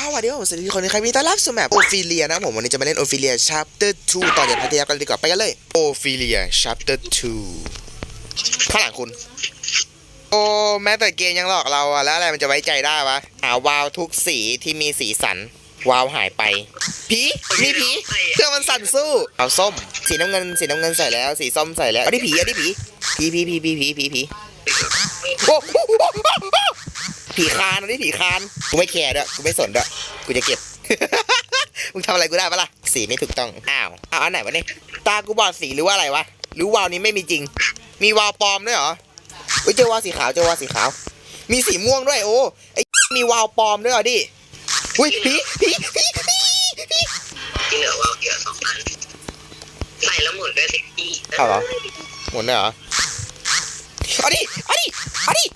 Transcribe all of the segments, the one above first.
้สวัสดีครัผมสวัสดีคนนี้ใครมีต้อนรับสู่แมปโอฟิเลียนะผมวันนี้จะมาเล่นโอฟิเลียชัปเตอร์2ต่อจากพัทยากันดีกว่าไปกันเลยโอฟิเลียชัปเตอร์ข้างหลังคุณ โอ้แม้แต่เกมยังหลอกเราอะแล้วอะไรมันจะไว้ใจได้วะหาวาวทุกสีที่มีสีสัน วาวหายไปผีมีผีเครื่องมันสั่นสู้เอาส้ม สีน้ำเงินสีน้ำเงินใส่แล้ว สีส้มใส่แล้วอันนี้ผีอันนี้ผีผีผีผีผีผีผีโอ้ ผีคานเอาดิผีคานกูไม่แคร์ด้วยกูไม่สนด้วยกูจะเก็บ มึงทำอะไรกูได้ปะล่ะสีไม่ถูกต้องอ้าวอ้าวอันไหนวะเนี่ยตากูบอดสีหรือว่าอะไรวะหรือวาวนี้ไม่มีจริง มีวาวปลอมด้วยเหรอเฮ้ยเจอวาวสีขาวเจอวาวสีขาว มีสีม่วงด้วยโอ้ไอมีวาวปลอมด้วยเหรอดิอุ้ยผีผีผีผีผีที่เหลือว่าวเกี่ยวสองอันใส่แล้วหมุนด้วยสิอีเอาเหรอหมุนด้วยเหรอเอาดิเอาดิเอาดิเอาดิ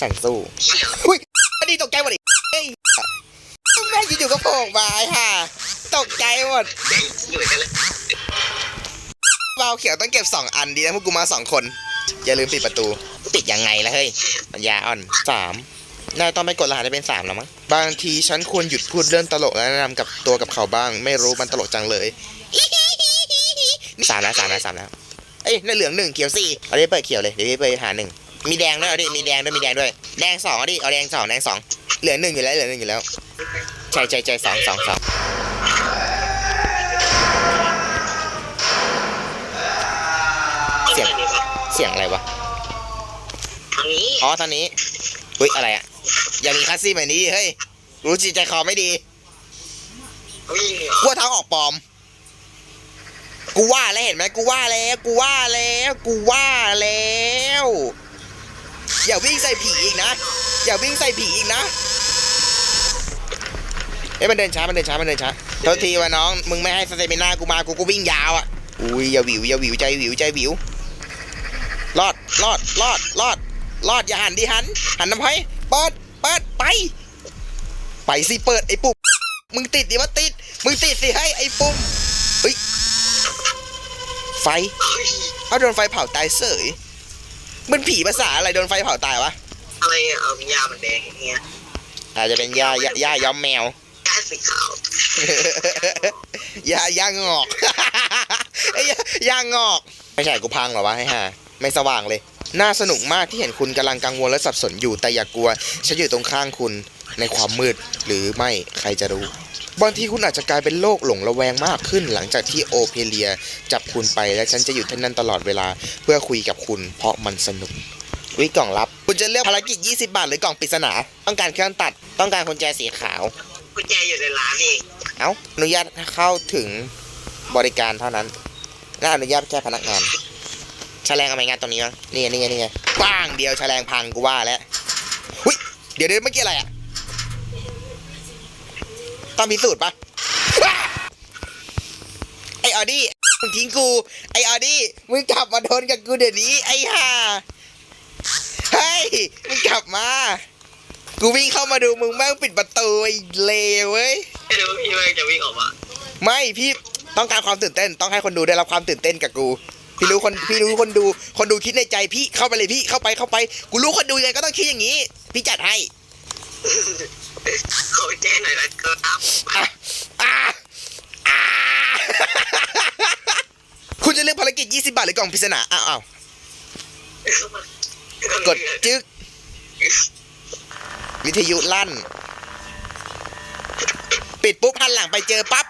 สั่นสู้อุ้ยอันนี้ตกใจหมดเฮ้ยแม่งอยู่ๆก็โผล่มาไอ้ห่าตกใจหมดแดงอยู่กันเลยวาเขียวต้องเก็บสองอันดีนะพวกกูมาสองคน อย่าลืมปิดประตู ปิดยังไงล่ะเฮ้ยปัญญาอ่อนสามนายต้องไปกดรหัสให้เป็นสามแล้วมั้งบางทีฉันควรหยุดพูดเรื่องตลกและแนะนำกับตัวกับเขาบ้าง ไม่รู้มันตลกจังเลยสามแล้วสามแล้วสามแล้วเอ้ยในเหลืองหนึ่งเขียวสี่เอาดิเปิดเขียวเลยเดี๋ยวไปหาหนึ่ง มีแดงด้วยเอาดิมีแดงด้วยมีแดงด้วย แดงสองเอาดิเอาแดงสองแดงสองเหลืองหนึ่งอยู่แล้วเหลืองหนึ่งอยู่แล้วใช่ใช่ใช่สองสองสองเสียงเสียงอะไรวะทางนี้อ๋อตอนนี้อุ้ยอะไรอะอย่ามีคัสซี่แบบนี้ดิเฮ้ยรู้จิตใจคอไม่ดีวิ่งเหรกูอว่าทางออกปลอม กูว่าแล้วเห็นไหมกูว่าแล้ว กูว่าแล้ว กูว่าแล้ว อย่าวิ่งใส่ผีอีกนะ อย่าวิ่งใส่ผีอีกนะเอ้ยมันเดินช้า มันเดินช้า มันเดินช้าโทษทีว่าน้อง มึงไม่ให้สเตมินากูมา กูก็วิ่งยาวอะ อุ้ยอย่าวิวอย่าวิวใจวิวใจวิว รอด รอด รอด รอด รอด อย่าหันดิหัน หันน้ำไผ่เปิด เปิด ไป ไปสิเปิดไอ้ปุ๊บมึงติดดิว่าติด มึงติดสิให้ไอ้ปุ่มเฮ้ย ไฟเฮ้ยเอาโดนไฟเผาตายเสย มันผีภาษาอะไรโดนไฟเผาตายวะอะไรอะเอายามันแดงอย่างเงี้ยอาจจะเป็นยาย่าย่าย้อมแมว ยาสีขาว ยาย่างอกไอ้ยาย่างอก ไม่ใช่กูพังเหรอวะให้ห่าไม่สว่างเลย น่าสนุกมากที่เห็นคุณกำลังกังวลและสับสนอยู่แต่อย่ากกลัว ฉันอยู่ตรงข้างคุณในความมืดหรือไม่ใครจะรู้ บางทีคุณอาจจะกลายเป็นโรคหลงระแวงมากขึ้น หลังจากที่โอเพเลียจับคุณไปและฉันจะอยู่ที่นั่นตลอดเวลาเพื่อคุยกับคุณ เพราะมันสนุกวิกล่องลับ คุณจะเลือกภารกิจ 20 บาทหรือกล่องปริศนา ต้องการเครื่องตัดต้องการกุญแจสีขาวกุญแจอยู่ในร้านเองเอ้าอนุญาตเข้าถึงบริการเท่านั้นน่าอนุญาตแค่พนักงานแฉลงเอาไปงานตรงนี้มั้งนี่ไงนี่ไงนี่ไงป้างเดียวแฉลงพังกูว่าแล้วหุยเดี๋ยวเดี๋ยวเมื่อกี้อะไรอะ ต้องพิสูจน์ปะว้าไอออดี้มึงทิ้งกู ไอออดี้มึงกลับมาโดนกับกูเดี๋ยวนี้ ไอห่าเฮ้ยมึงกลับมา กูวิ่งเข้ามาดูมึงแม่งปิดประตูไอ้เลวเว้ยไม่รู้พี่ว่าจะวิ่งออกมาไม่พี่ต้องการความตื่นเต้นต้องให้คนดูได้รับความตื่นเต้นกับกู พี่รู้คนพี่รู้คนดู คนดูคิดในใจพี่เข้าไปเลยพี่เข้าไปเข้าไป กูรู้คนดูยังไงก็ต้องคิดอย่างนี้ พี่จัดให้ ขอกุญแจหน่อยละครับอะอะอะคุณจะเลือกภารกิจ 20 บาทหรือกล่องปริศนาอ้าวอ้าวกดจึ๊ก วิทยุลั่น ปิดปุ๊บหันหลังไปเจอปั๊บ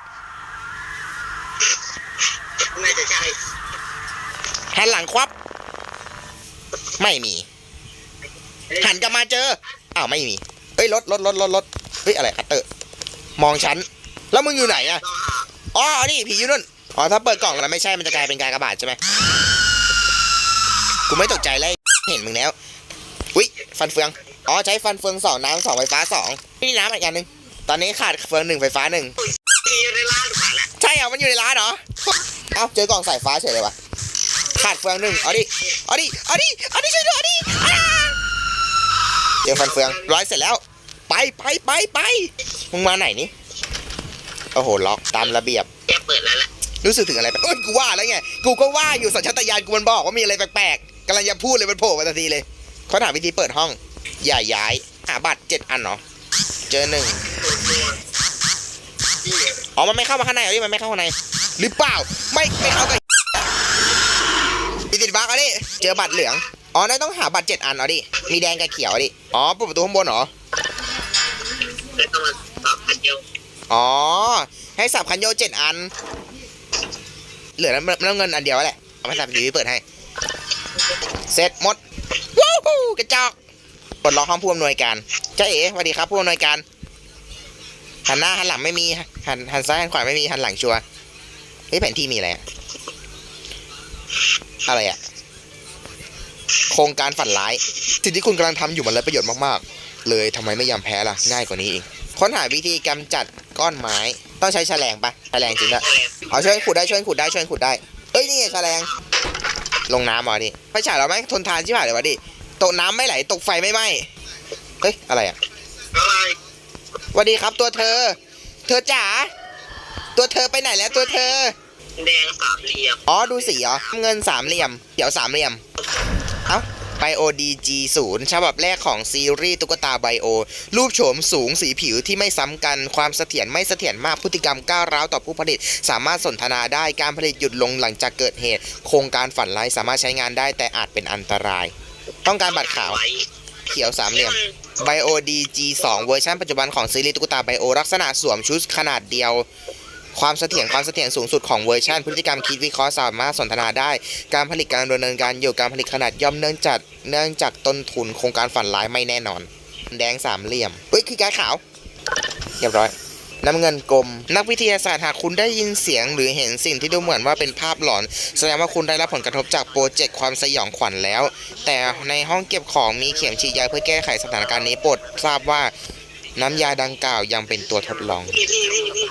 น่าจะใช่หันหลังควับ ไม่มี หันกลับมาเจอ อ้าว ไม่มี เอ้ยรถรถรถรถรถเฮ้ยอะไรคัตเตอร์ มองฉัน แล้วมึงอยู่ไหนอะต้องหาอ๋อ นี่ผีอยู่นู่น อ๋อ ถ้าเปิดกล่องแล้วไม่ใช่ มันจะกลายเป็นการกระบาดใช่ไหมกูไม่ตกใจเลย เห็นมึงแล้วอุ๊ยฟันเฟือง อ๋อ ใช้ฟันเฟืองสองน้ำสองไฟฟ้าสองนี่น้ำอีกอันหนึ่งตอนนี้ขาดเฟืองหนึ่งไฟฟ้าหนึ่งที่อยู่ในร้านขายละใช่เหรอ มันอยู่ในร้านเหรอ เอ้า เจอกล่องสายฟ้าเฉยเลยวะขาดเฟืองหนึ่งเอาดิ เอาดิ เอาดิ เอาดิช่วยด้วยเอาดิอ้าเจอฟันเฟืองร้อยเสร็จแล้ว ไปไปไปไปมึงมาไหนนี่โอ้โหล็อกตามระเบียบแกเปิดแล้วแหละรู้สึกถึงอะไรเอ้ยกูว่าแล้วไงกูก็ว่าอยู่สัญชาตญาณกูมันบอกว่ามีอะไรแปลกๆกำลังจะพูดเลยมันโผล่มาทันทีเลยเขาถามวิธีเปิดห้อง อย่าย้ายหาบัตรเจ็ดอันเนาะเจอหนึ่งอ๋อมันไม่เข้ามาข้างในเหรอนี่มันไม่เข้าข้างในหรือเปล่าไม่ไม่เข้ากับมีติดบั๊กอะดิเจอบัตรเหลืองอ๋อนั่นต้องหาบัตรเจ็ดอันเอาดิมีแดงกับเขียวอะดิอ๋อเปิดประตูข้างบนเหรอ อ๋อ ให้สับคันโยกเจ็ดอัน เหลือน้ำน้ำเงินอันเดียวแหละ เอามาสับดีเปิดให้ เสร็จหมดว้าวกระจอกปลดล็อกห้องผู้อำนวยการจ้าเอ๋สวัสดีครับผู้อำนวยการ หันหน้าหันหลังไม่มี หันหันซ้ายหันขวาไม่มีหันหลังชัวร์เฮ้ยแผนที่มีอะไรอะอะไรอะโครงการฝันร้าย สิ่งที่คุณกำลังทำอยู่มันเลยประโยชน์มากๆ เลยทำไมไม่ยอมแพ้ล่ะ ง่ายกว่านี้เอง ค้นหาวิธีกำจัดก้อนไม้ ต้องใช้แฉลงปะแฉลงจริงด้วยเอาช่วยขุดได้ช่วยขุดได้ช่วยขุดได้เอ้ยนี่ไงแฉลง ลงน้ำมาดิไฟฉายเราแม่งทนทานชิบหายเลยวะดิตกน้ำไม่ไหลตกไฟไม่ไหม้เฮ้ยอะไรอะอะไรสวัสดีครับตัวเธอ เธอจ๋าตัวเธอไปไหนแล้วตัวเธอ แดงสามเหลี่ยมอ๋อดูสีเหรอเงินสามเหลี่ยมเขียวสามเหลี่ยมเอ้า ไบโอดีจีศูนย์ฉบับแรกของซีรีส์ตุ๊กตาไบโอ รูปโฉมสูงสีผิวที่ไม่ซ้ำกัน ความเสถียรไม่เสถียรมากพฤติกรรมก้าวร้าวต่อผู้ผลิต สามารถสนทนาได้การผลิตหยุดลงหลังจากเกิดเหตุ โครงการฝันร้ายสามารถใช้งานได้แต่อาจเป็นอันตราย ต้องการบัตรขาว เขียวสามเหลี่ยม Bio DG2 เวอร์ชันปัจจุบันของซีรีส์ตุ๊กตาไบโอลักษณะสวมชุดขนาดเดียว ความเสถียรความเสถียรสูงสุดของเวอร์ชันพฤติกรรมคิดวิเคราะห์สามารถสนทนาได้ การผลิตการดำเนินการอยู่การผลิตขนาดย่อมเนื่องจากเนื่องจากต้นทุนโครงการฝันร้ายไม่แน่นอน แดงสามเหลี่ยมเฮ้ยคือการขาวเรียบร้อยน้ำเงินกลม นักวิทยาศาสตร์หากคุณได้ยินเสียงหรือเห็นสิ่งที่ดูเหมือนว่าเป็นภาพหลอน แสดงว่าคุณได้รับผลกระทบจากโปรเจกต์ความสยองขวัญแล้ว แต่ในห้องเก็บของมีเข็มฉีดยาเพื่อแก้ไขสถานการณ์นี้โปรดทราบว่าน้ำยาดังกล่าวยังเป็นตัวทดลอง พี่พี่พี่พี่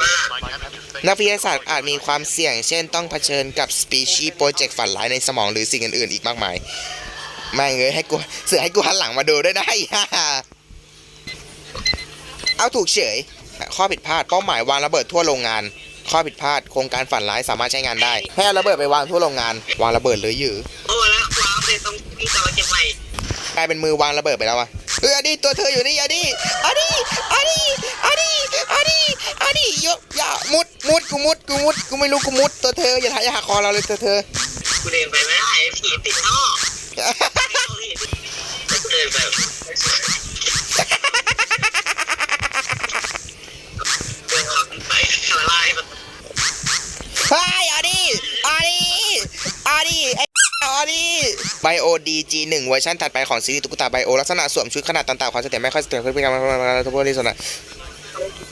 มา นักวิทยาศาสตร์อาจมีความเสี่ยง เช่นต้องเผชิญกับสปีชีส์โปรเจกต์ฝันร้ายในสมองหรือสิ่งอื่นๆ อีกมากมายแม่งเอ้ยให้กูเสือให้กูหันหลังมาดูด้วยนะเอาถูกเฉย ข้อผิดพลาดเป้าหมายวางระเบิดทั่วโรงงาน ข้อผิดพลาดโครงการฝันร้ายสามารถใช้งานได้ให้เอาระเบิดไปวางทั่วโรงงาน วางระเบิดเลยหยือโอ้แล้วว้าวเลยต้องพี่ต่อเก็บใหม่กลายเป็นมือวางระเบิดไปแล้ววะ เอออดีตัวเธออยู่นี่อดีอดีอดีอดีอดีอดียกอย่ามุดมุดกูมุดกูมุดกูไม่รู้กูมุดตัวเธออย่าถ่ายอย่าหักคอเราเลยตัวเธอกูเดินไปไม่ได้ผีติดท่อเดินแบบเดินออกไปทำลายมัน เฮ้ยอดีอดีอดีไอ้อดีไบ โอดีจีหนึ่งเวอร์ชันถัดไปของซีรีส์ตุ๊กตาไบโอลักษณะสวมชุดขนาดต่างๆความเสถียรไม่ค่อยเสถียรพฤติกรรมทุกบริสุทธิ์นะ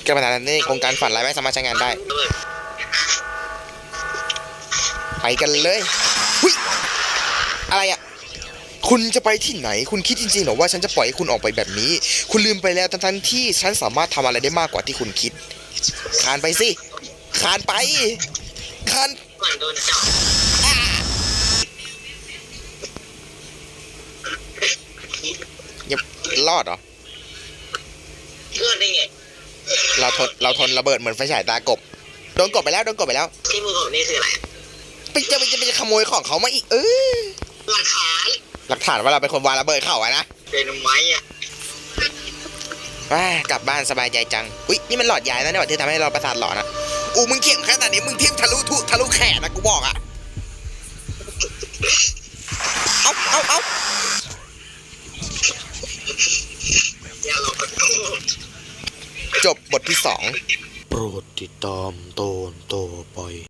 แก้ปัญหาในโครงการฝันร้ายไม่สามารถใช้งานได้ไปกันเลยหุยอะไรอะ คุณจะไปที่ไหน คุณคิดจริงๆหรอว่าฉันจะปล่อยให้คุณออกไปแบบนี้ คุณลืมไปแล้วทั้งๆที่ฉันสามารถทำอะไรได้มากกว่าที่คุณคิด คานไปสิ คานไป คานเหมือนโดนจับ อย่า รอดเหรอเพื่อนได้ไงเราทนเราทนระเบิดเหมือนไฟฉายตากบโดนกบไปแล้วโดนกบไปแล้วที่มือผมนี่คืออะไรไปจะไปจะไปจะขโมยของเขามาอีก เออหลักฐานหลักฐานว่าเราเป็นคนวางระเบิดเข้าอะนะเป็นไม้อะว้ากลับบ้านสบายใจจัง อุ้ยนี่มันหลอดยายนะเนี่ยที่ทำให้เราประสาทหลอนอะอู้มึงเข็มขนาดนี้มึงทิ่มทะลุทุทะลุแขนนะกูบอกอะ ตอมโตนโตามตอนต่อไป